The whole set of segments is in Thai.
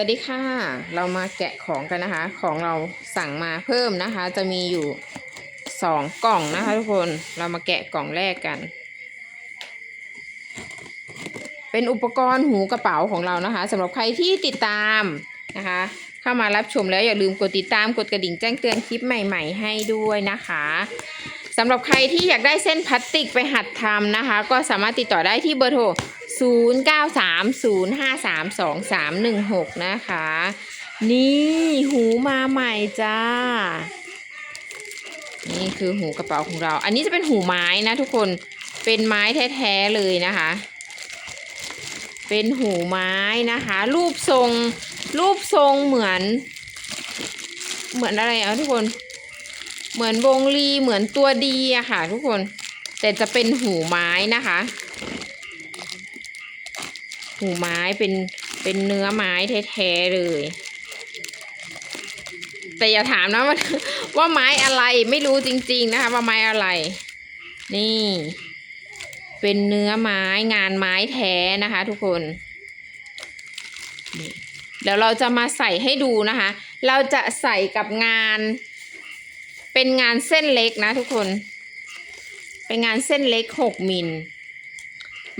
วัสดีค่ะ เรามาแกะของกันนะคะ ของเราสั่งมาเพิ่มนะคะ จะมีอยู่สองกล่องนะคะทุกคนเรามาแกะกล่องแรกกัน เป็นอุปกรณ์หูกระเป๋าของเรานะคะสำหรับใครที่ติดตามนะคะ เข้ามารับชมแล้วอย่าลืมกดติดตามกดกระดิ่งแจ้งเตือนคลิปใหม่ ๆ ให้ด้วยนะคะสำหรับใครที่อยากได้เส้นพลาสติกไปหัดทำนะคะ ก็สามารถติดต่อได้ที่เบอร์โทร 0930532316นะคะ นี่หูมาใหม่จ้า นี่คือหูกระเป๋าของเรา อันนี้จะเป็นหูไม้นะทุกคน เป็นไม้แท้ๆเลยนะคะ เป็นหูไม้นะคะ รูปทรง รูปทรงเหมือน เหมือนอะไรอะทุกคน เหมือนวงลีเหมือนตัวดีอะค่ะ ทุกคน แต่จะเป็นหูไม้นะคะ หูไม้เป็นเป็นเนื้อไม้แท้ๆเลย แต่อย่าถามนะว่าว่าไม้อะไรไม่รู้จริง ๆ นะคะ ว่าไม้อะไร นี่ เป็นเนื้อไม้งานไม้แท้นะคะ ทุกคนนี่เดี๋ยวเราจะมาใส่ให้ดูนะคะ เราจะใส่กับงานเป็นงานเส้นเล็กนะทุกคน เป็นงานเส้นเล็กหกมิล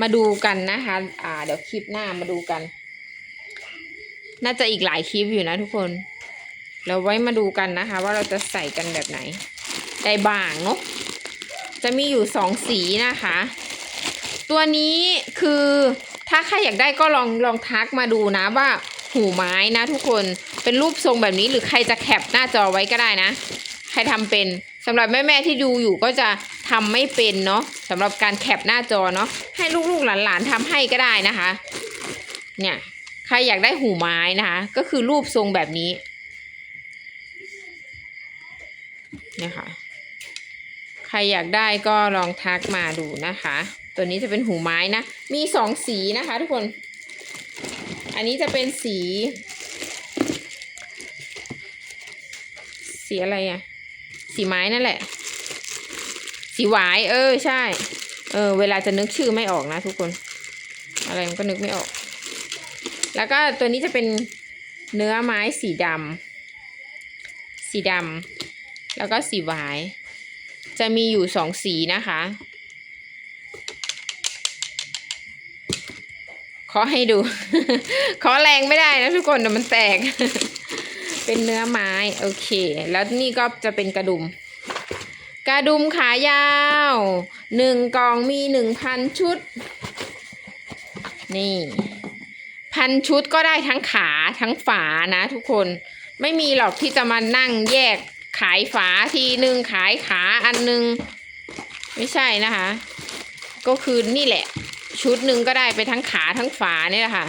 มาดูกันนะคะ อ่า เดี๋ยวคลิปหน้ามาดูกัน น่าจะอีกหลายคลิปอยู่นะทุกคน เราไว้มาดูกันนะคะ ว่าเราจะใส่กันแบบไหน ได้บ้างเนาะ จะมีอยู่สองสีนะคะ ตัวนี้คือถ้าใครอยากได้ก็ลองลองทักมาดูนะว่าหูไม้นะทุกคนเป็นรูปทรงแบบนี้หรือใครจะแคปหน้าจอไว้ก็ได้นะ ใครทำเป็น สำหรับแม่ๆที่ดูอยู่ก็จะทำไม่เป็นเนาะสำหรับการแคปหน้าจอเนาะให้ลูกๆหลานๆทำให้ก็ได้นะคะ เนี่ยใครอยากได้หูไม้นะคะ ก็คือรูปทรงแบบนี้เนี่ยค่ะใครอยากได้ก็ลองทักมาดูนะคะ ตัวนี้จะเป็นหูไม้นะ มีสองสีนะคะ ทุกคน อันนี้จะเป็นสี สีอะไรอะ สีไม้นั่นแหละ สีหวาย เออใช่ เออ เวลาจะนึกชื่อไม่ออกนะทุกคน อะไรมันก็นึกไม่ออก แล้วก็ตัวนี้จะเป็นเนื้อไม้สีดำสีดำแล้วก็สีหวาย จะมีอยู่สองสีนะคะ ขอให้ดู ขอแรงไม่ได้นะทุกคนเดี๋ยวมันแตก เป็นเนื้อไม้โอเค แล้วนี่ก็จะเป็นกระดุม กระดุมขายาวหนึ่งกล่องมีหนึ่งพันชุด นี่พันชุดก็ได้ทั้งขาทั้งฝานะทุกคนไม่มีหรอกที่จะมานั่งแยกขายฝาทีหนึ่งขายขาอันหนึงไม่ใช่นะคะ ก็คือนี่แหละ ชุดหนึ่งก็ได้ไปทั้งขาทั้งฝาเนี่ยแหละค่ะ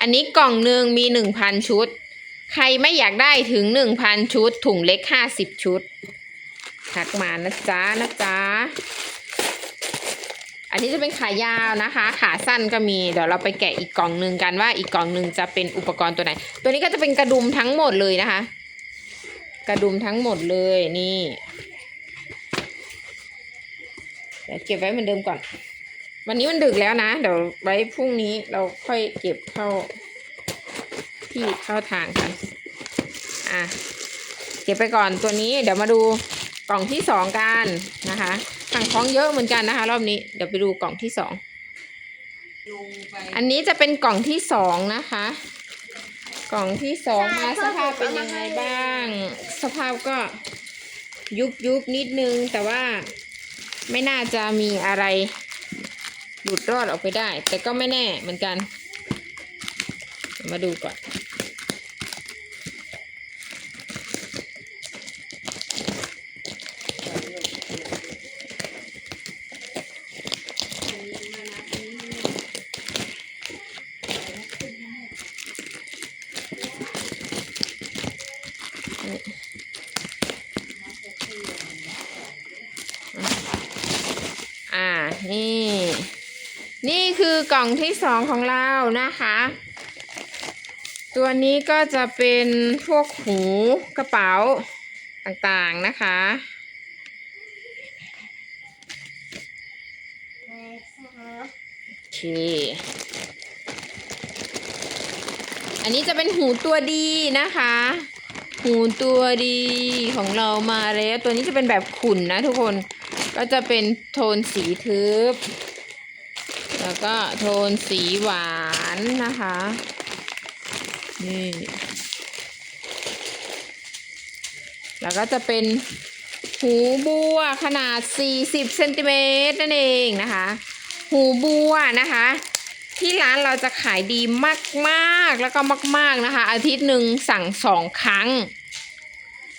อันนี้กล่องหนึ่งมีหนึ่งพันชุด ใครไม่อยากได้ถึงหนึ่งพันชุด ถุงเล็กห้าสิบชุดทักมานะจ๊ะนะจ๊ะอันนี้จะเป็นขายาวนะคะ ขาสั้นก็มีเดี๋ยวเราไปแกะอีกกล่องหนึ่งกันว่าอีกกล่องหนึ่งจะเป็นอุปกรณ์ตัวไหน ตัวนี้ก็จะเป็นกระดุมทั้งหมดเลยนะคะ กระดุมทั้งหมดเลยนี่เดี๋ยวเก็บไว้เหมือนเดิมก่อน วันนี้มันดึกแล้วนะ เดี๋ยวไว้พรุ่งนี้เราค่อยเก็บเข้า ที่เข้าทางกันอะเก็บไปก่อนตัวนี้เดี๋ยวมาดูกล่องที่สองกันนะคะสั่งของเยอะเหมือนกันนะคะ รอบนี้เดี๋ยวไปดูกล่องที่สองอันนี้จะเป็นกล่องที่สองนะคะ กล่องที่สองมาสภาพเป็นยังไงบ้าง สภาพก็ยุบยุบนิดนึง แต่ว่าไม่น่าจะมีอะไรหลุดรอดออกไปได้ แต่ก็ไม่แน่เหมือนกัน มาดูก่อน อ่า นี่ นี่คือกล่องที่สองของเรานะคะ ตัวนี้ก็จะเป็นพวกหูกระเป๋าต่างๆนะคะ โอเค อันนี้จะเป็นหูตัวดีนะคะ หูตัวดีของเรามาแล้ว ตัวนี้จะเป็นแบบขุ่นนะทุกคน ก็จะเป็นโทนสีทึบ แล้วก็โทนสีหวานนะคะ นี่ แล้วก็จะเป็นหูบัวขนาด 40เซนติเมตรนั่นเองนะคะ หูบัวนะคะ ที่ร้านเราจะขายดีมากๆแล้วก็มาก ๆนะคะ อาทิตย์หนึ่งสั่งสองครั้ง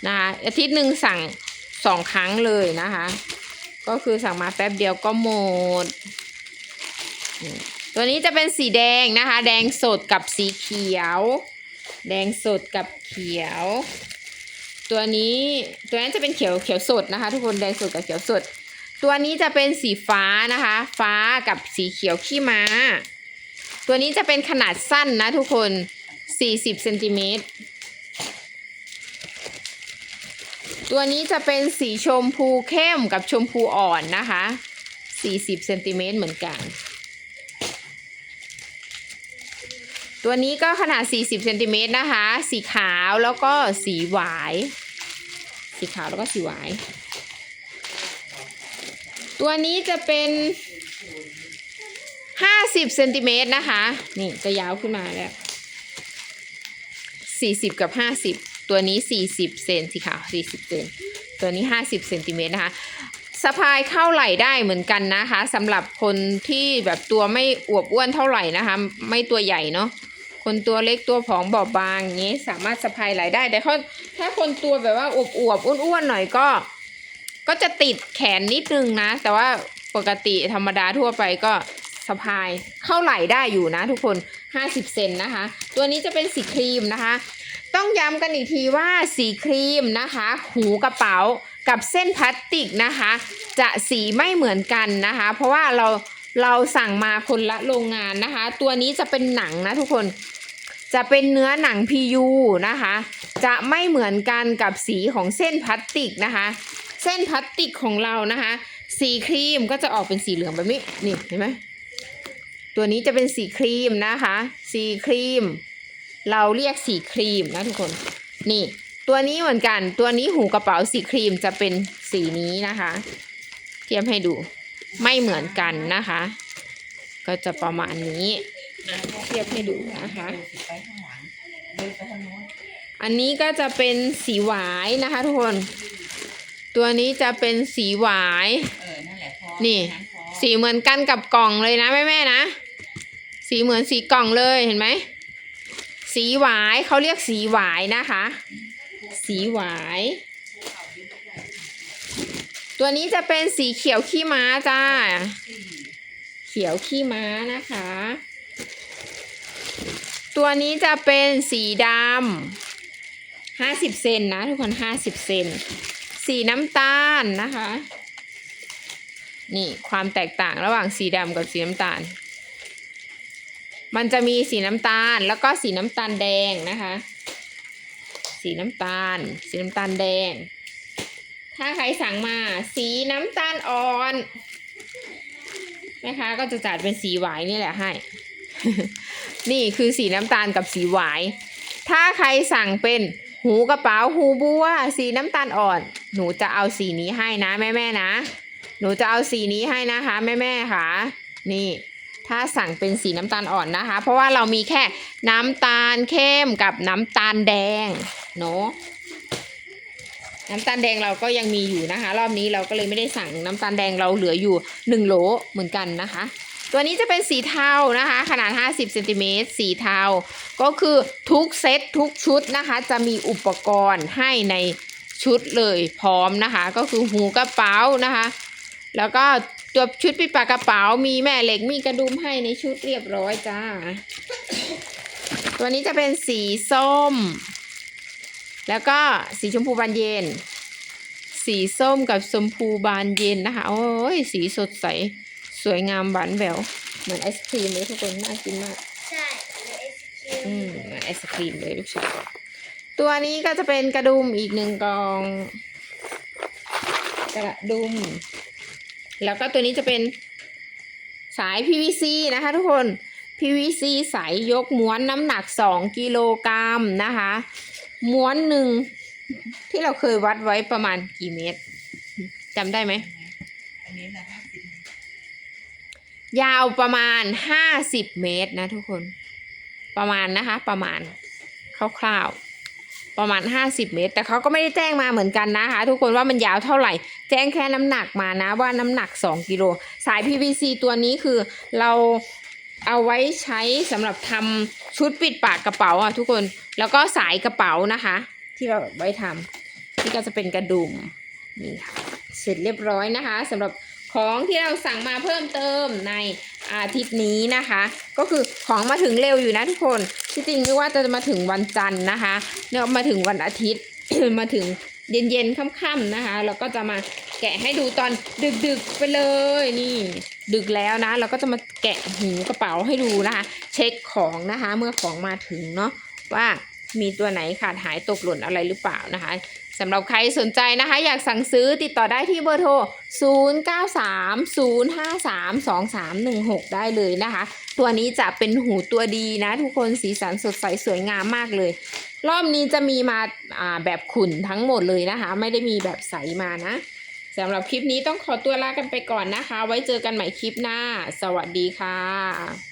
นะคะอาทิตย์หนึ่งสั่งสองครั้งเลยนะคะ ก็คือสั่งมาแป๊บเดียวก็หมด ตัวนี้จะเป็นสีแดงนะคะ แดงสดกับสีเขียว แดงสดกับเขียว ตัวนี้ตัวนั้นจะเป็นเขียวเขียวสดนะคะ ทุกคนแดงสดกับเขียวสด ตัวนี้จะเป็นสีฟ้านะคะ ฟ้ากับสีเขียวขี้ม้า ตัวนี้จะเป็นขนาดสั้นนะทุกคน 40เซนติเมตร ตัวนี้จะเป็นสีชมพูเข้มกับชมพูอ่อนนะคะ 40เซนติเมตรเหมือนกัน ตัวนี้ก็ขนาด 40เซนติเมตรนะคะ สีขาวแล้วก็สีหวาย สีขาวแล้วก็สีหวาย ตัวนี้จะเป็น 50เซนติเมตรนะคะ นี่จะยาวขึ้นมาแล้ว 40 กับ 50 ตัวนี้ 40 เซนสีขาว40 เซน ตัวนี้ 50 เซนติเมตรนะคะสะพายเข้าไหล่ได้เหมือนกันนะคะสำหรับคนที่แบบตัวไม่อวบอ้วนเท่าไหร่นะคะ ไม่ตัวใหญ่เนาะคนตัวเล็กตัวผอมบอบบางอย่างนี้สามารถสะพายไหล่ได้ แต่เขาถ้าคนตัวแบบว่าอวบอวบอ้วนๆหน่อยก็ ก็จะติดแขนนิดนึงนะ แต่ว่าปกติธรรมดาทั่วไปก็สะพายเข้าไหล่ได้อยู่นะ ทุกคน 50 เซนนะคะ ตัวนี้จะเป็นสีครีมนะคะ ต้องย้ำกันอีกทีว่าสีครีมนะคะ หูกระเป๋ากับเส้นพลาสติกนะคะ จะสีไม่เหมือนกันนะคะ เพราะว่าเราเราสั่งมาคนละโรงงานนะคะ ตัวนี้จะเป็นหนังนะทุกคนจะเป็นเนื้อหนัง PU นะคะ จะไม่เหมือนกันกับสีของเส้นพลาสติกนะคะ เส้นพลาสติกของเรานะคะ สีครีมก็จะออกเป็นสีเหลืองแบบนี้นี่เห็นไหมตัวนี้จะเป็นสีครีมนะคะ สีครีม เราเรียกสีครีมนะทุกคน นี่ ตัวนี้เหมือนกัน ตัวนี้หูกระเป๋าสีครีมจะเป็นสีนี้นะคะ เทียบให้ดูไม่เหมือนกันนะคะ ก็จะประมาณนี้เทียบให้ดูนะคะอันนี้ก็จะเป็นสีหวายนะคะทุกคน ตัวนี้จะเป็นสีหวายนี่ สีเหมือนกันกับกล่องเลยนะแม่แม่ๆนะ สีเหมือนสีกล่องเลยเห็นไหม สีหวายเขาเรียกสีหวายนะคะ สีหวาย ตัวนี้จะเป็นสีเขียวขี้ม้าจ้า เขียวขี้ม้านะคะ ตัวนี้จะเป็นสีดำห้าสิบเซนนะทุกคนห้าสิบเซนสีน้ำตาลนะคะ นี่ความแตกต่างระหว่างสีดำกับสีน้ำตาล มันจะมีสีน้ำตาลแล้วก็สีน้ำตาลแดงนะคะ สีน้ำตาล สีน้ำตาลแดง ถ้าใครสั่งมา สีน้ำตาลอ่อนแม่ค้าก็จะจัดเป็นสีหวายนี่แหละให้ นี่คือสีน้ำตาลกับสีหวาย ถ้าใครสั่งเป็นหูกระเป๋าหูบัวสีน้ำตาลอ่อน หนูจะเอาสีนี้ให้นะแม่แม่นะ หนูจะเอาสีนี้ให้นะคะแม่แม่ค่ะ นี่ ถ้าสั่งเป็นสีน้ำตาลอ่อนนะคะ เพราะว่าเรามีแค่น้ำตาลเข้มกับน้ำตาลแดงเนาะน้ำตาลแดงเราก็ยังมีอยู่นะคะ รอบนี้เราก็เลยไม่ได้สั่งน้ำตาลแดงเราเหลืออยู่หนึ่งโหลเหมือนกันนะคะ ตัวนี้จะเป็นสีเทานะคะ ขนาด 50เซนติเมตรสีเทา ก็คือทุกเซตทุกชุดนะคะ จะมีอุปกรณ์ให้ในชุดเลยพร้อมนะคะ ก็คือหูกระเป๋านะคะ แล้วก็ ตัวชุดปิดปากกระเป๋ามีแม่เหล็กมีกระดุมให้ในชุดเรียบร้อยจ้า ตัวนี้จะเป็นสีส้ม แล้วก็สีชมพูบานเย็น สีส้มกับชมพูบานเย็นนะคะ โอ้ยสีสดใส สวยงามหวานแหววเหมือนไอศครีมเลยทุกคนน่ากินมาก ใช่ในไอศครีมอืมเหมือนไอศครีมเลยลูกชายตัวนี้ก็จะเป็นกระดุมอีกหนึ่งกอง กระดุม แล้วก็ตัวนี้จะเป็นสาย PVC นะคะทุกคน PVC ใสยยกม้วนน้ำหนัก 2 กิโลกรัมนะคะ ม้วนหนึ่งที่เราเคยวัดไว้ประมาณกี่เมตรจำได้ไหมอันนี้นะห้าสิบยาวประมาณ 50 เมตรนะทุกคน ประมาณนะคะ ประมาณคร่าวๆ ประมาณ 50 เมตร แต่เขาก็ไม่ได้แจ้งมาเหมือนกันนะคะ ทุกคนว่ามันยาวเท่าไหร่ แจ้งแค่น้ำหนักมานะว่าน้ำหนัก 2 กิโล สาย PVC ตัวนี้คือเราเอาไว้ใช้สำหรับทำชุดปิดปากกระเป๋าอะทุกคนแล้วก็สายกระเป๋านะคะ ที่เราไว้ทำนี่ก็จะเป็นกระดุมนี่ค่ะเสร็จเรียบร้อยนะคะสำหรับของที่เราสั่งมาเพิ่มเติมใน อาทิตย์นี้นะคะ ก็คือของมาถึงเร็วอยู่นะทุกคนที่จริงนึกว่าจะมาถึงวันจันทร์นะคะเนี่ยมาถึงวันอาทิตย์ มาถึงเย็นๆค่ำๆนะคะแล้วก็จะมาแกะให้ดูตอนดึกๆไปเลยนี่ ดึกแล้วนะเราก็จะมาแกะหูกระเป๋าให้ดูนะคะ เช็คของนะคะ เมื่อของมาถึงเนาะว่ามีตัวไหนขาดหายตกหล่นอะไรหรือเปล่านะคะ สำหรับใครสนใจนะคะ อยากสั่งซื้อติดต่อได้ที่เบอร์โทร 0930532316 ได้เลยนะคะ ตัวนี้จะเป็นหูตัวดีนะ ทุกคนสีสันสดใสสวยงามมากเลย รอบนี้จะมีมาาแบบขุ่นทั้งหมดเลยนะคะ ไม่ได้มีแบบใสมานะสำหรับคลิปนี้ต้องขอตัวลากันไปก่อนนะคะ ไว้เจอกันใหม่คลิปหน้า สวัสดีค่ะ